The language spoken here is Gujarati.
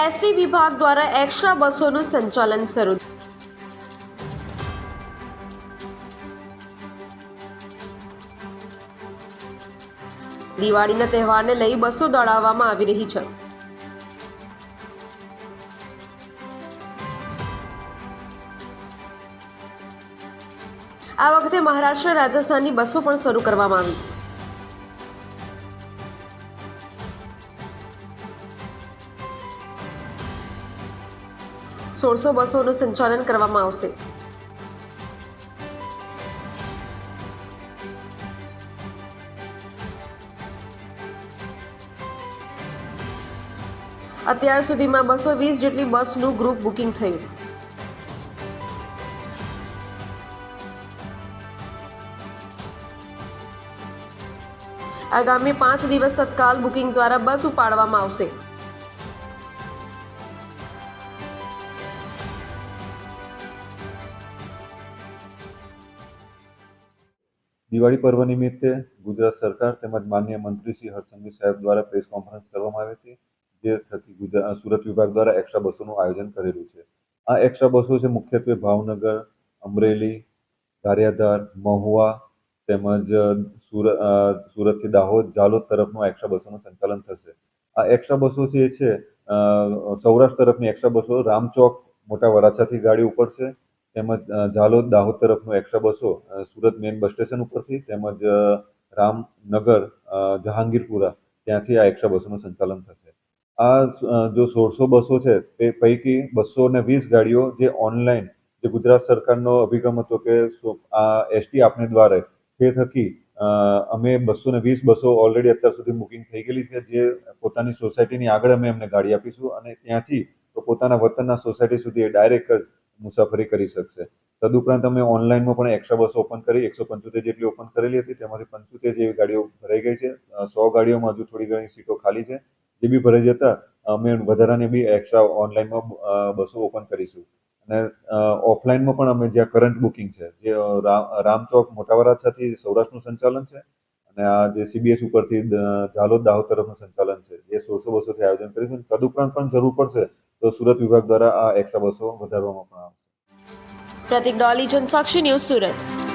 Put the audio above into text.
એસટી વિભાગ દ્વારા એક્સ્ટ્રા બસોનું સંચાલન શરૂ દિવાળીના તહેવારને લઈ બસો દોડાવવામાં આવી રહી છે. આ વખતે મહારાષ્ટ્ર, રાજસ્થાનની બસો પણ શરૂ કરવામાં આવી. સોળસો બસોનું સંચાલન કરવામાં આવશે. અત્યાર સુધીમાં બસો વીસ જેટલી બસનું ગ્રુપ બુકિંગ થયું. આગામી પાંચ દિવસ તત્કાલ બુકિંગ દ્વારા બસ ઉપાડવામાં આવશે. દિવાળી પર્વ નિમિત્તે ગુજરાત સરકાર તેમજ માન્ય મંત્રી શ્રી હર્ષસંઘવી સાહેબ દ્વારા પ્રેસ કોન્ફરન્સ કરવામાં આવી હતી, જે થકી ગુજરાત સુરત વિભાગ દ્વારા એક્સ્ટ્રા બસોનું આયોજન કરેલું છે. આ એક્સ્ટ્રા બસો છે મુખ્યત્વે ભાવનગર, અમરેલી ગારિયાધાર મહુવા તેમજ સુરત સુરતથી દાહોદ, જાલોદ તરફનું એક્સ્ટ્રા બસોનું સંચાલન થશે. આ એક્સ્ટ્રા બસો જે છે સૌરાષ્ટ્ર તરફની એક્સ્ટ્રા બસો રામચોક મોટા વરાછાથી ગાડી ઉપડશે. તેમજ ઝાલોદ દાહોદ તરફનું એક્સ્ટ્રા બસો સુરત મેઇન બસ સ્ટેશન ઉપરથી તેમજ રામનગર જહાંગીરપુરા, ત્યાંથી આ એક્સ્ટ્રા બસોનું સંચાલન થશે. આ જો સોળસો બસો છે, તે પૈકી બસો ને વીસ ગાડીઓ જે ઓનલાઈન જે ગુજરાત સરકારનો અભિગમ હતો કે આ એસટી આપને દ્વારા, તે થકી અમે બસો ને વીસ બસો ઓલરેડી અત્યાર સુધી બુકિંગ થઈ ગયેલી છે, જે પોતાની સોસાયટીની આગળ અમે એમને ગાડી આપીશું અને ત્યાંથી પોતાના વતનના સોસાયટી સુધી એ ડાયરેક્ટ મુસાફરી કરી શકશે. તદુપરાંત અમે ઓનલાઈનમાં પણ એક્સ્ટ્રા બસ ઓપન કરી, એકસો પંચોતેર જેટલી ઓપન કરેલી હતી. તેમાંથી પંચોતેર જેવી ગાડીઓ ભરાઈ ગઈ છે. સો ગાડીઓમાં હજુ થોડી ઘણી સીટો ખાલી છે. જે બી ભરાઈ જતા, અમે વધારાની બી એક્સ્ટ્રા ઓનલાઈનમાં બસો ઓપન કરીશું. અને ઓફલાઈનમાં પણ અમે જ્યાં કરંટ બુકિંગ છે, જે રામચોક મોટા વરાછાથી સૌરાષ્ટ્રનું સંચાલન છે. અને આ જે સીબીએસ ઉપરથી ઝાલોદ દાહોદ તરફનું સંચાલન છે, જે સોળસો બસોથી આયોજન કરીશું. તદુપરાંત પણ જરૂર પડશે તો સુરત વિભાગ દ્વારા આ એક્સ્ટ્રા બસો વધારવામાં પણ આવશે. પ્રતિક ડોલી જનસાક્ષી ન્યૂઝ સુરત.